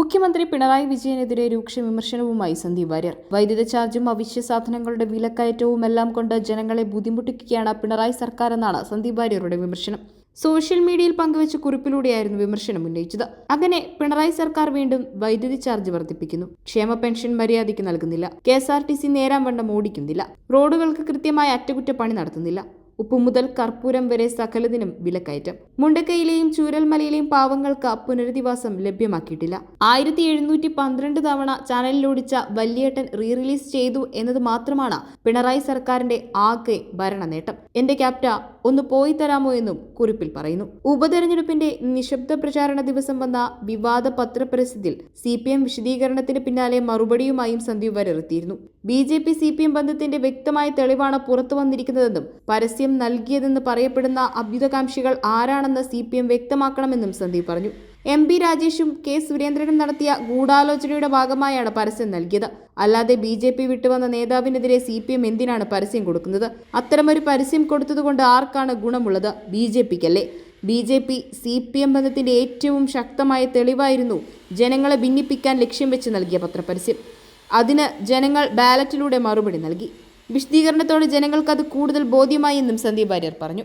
മുഖ്യമന്ത്രി പിണറായി വിജയനെതിരെ രൂക്ഷ വിമർശനവുമായി സന്ദീപ് വാര്യർ. വൈദ്യുത ചാർജും അവശ്യ സാധനങ്ങളുടെ വിലക്കയറ്റവും എല്ലാം കൊണ്ട് ജനങ്ങളെ ബുദ്ധിമുട്ടിക്കുകയാണ് പിണറായി സർക്കാർ എന്നാണ് സന്ദീപ് വാര്യരുടെ വിമർശനം. സോഷ്യൽ മീഡിയയിൽ പങ്കുവച്ച കുറിപ്പിലൂടെയായിരുന്നു വിമർശനം ഉന്നയിച്ചത്. അങ്ങനെ പിണറായി സർക്കാർ വീണ്ടും വൈദ്യുതി ചാർജ് വർദ്ധിപ്പിക്കുന്നു. ക്ഷേമ പെൻഷൻ മര്യാദയ്ക്ക് നൽകുന്നില്ല. K S R T C നേരാൻ വണ്ണം ഓടിക്കുന്നില്ല. റോഡുകൾക്ക് കൃത്യമായ അറ്റകുറ്റപ്പണി നടത്തുന്നില്ല. ഉപ്പു മുതൽ കർപ്പൂരം വരെ സകലതിനും വിലക്കയറ്റം. മുണ്ടക്കയിലെയും ചൂരൽമലയിലെയും പാവങ്ങൾക്ക് പുനരധിവാസം ലഭ്യമാക്കിയിട്ടില്ല. ആയിരത്തി എഴുന്നൂറ്റി പന്ത്രണ്ട് തവണ ചാനലിലോടിച്ച വല്യേട്ടൻ റീ റിലീസ് ചെയ്തു എന്നത് മാത്രമാണ് പിണറായി സർക്കാരിന്റെ ആകെ ഭരണ നേട്ടം എന്റെ ക്യാപ്റ്റ ഒന്ന് പോയി തരാമോ എന്നും കുറിപ്പിൽ പറയുന്നു. ഉപതെരഞ്ഞെടുപ്പിന്റെ നിശബ്ദ പ്രചാരണ ദിവസം വന്ന വിവാദ പത്രപ്രസിദ്ധിയിൽ സി പി എം വിശദീകരണത്തിന് പിന്നാലെ മറുപടിയുമായും സന്ദീപ് വാര്യർ എത്തിയിരുന്നു B J P C P M ബന്ധത്തിന്റെ വ്യക്തമായ തെളിവാണ് പുറത്തു വന്നിരിക്കുന്നതെന്നും പരസ്യം നൽകിയതെന്ന് പറയപ്പെടുന്ന അഭ്യുതകാംക്ഷികൾ ആരാണെന്ന് സി പി എം വ്യക്തമാക്കണമെന്നും സന്ദീപ് പറഞ്ഞു. എം പി രാജേഷും കെ സുരേന്ദ്രനും നടത്തിയ ഗൂഢാലോചനയുടെ ഭാഗമായാണ് പരസ്യം നൽകിയത്. അല്ലാതെ ബി ജെ പി വിട്ടുവന്ന നേതാവിനെതിരെ സി പി എം എന്തിനാണ് പരസ്യം കൊടുക്കുന്നത്? അത്തരമൊരു പരസ്യം കൊടുത്തതുകൊണ്ട് ആർക്കാണ് ഗുണമുള്ളത്? B J പിക്കല്ലേ? B J P C P M ബന്ധത്തിന്റെ ഏറ്റവും ശക്തമായ തെളിവായിരുന്നു ജനങ്ങളെ ഭിന്നിപ്പിക്കാൻ ലക്ഷ്യം വെച്ച് നൽകിയ പത്രപരസ്യം. അതിന് ജനങ്ങൾ ബാലറ്റിലൂടെ മറുപടി നൽകി. വിശദീകരണത്തോടെ ജനങ്ങൾക്കത് കൂടുതൽ ബോധ്യമായി എന്നും സന്ദീപ് വാര്യർ പറഞ്ഞു.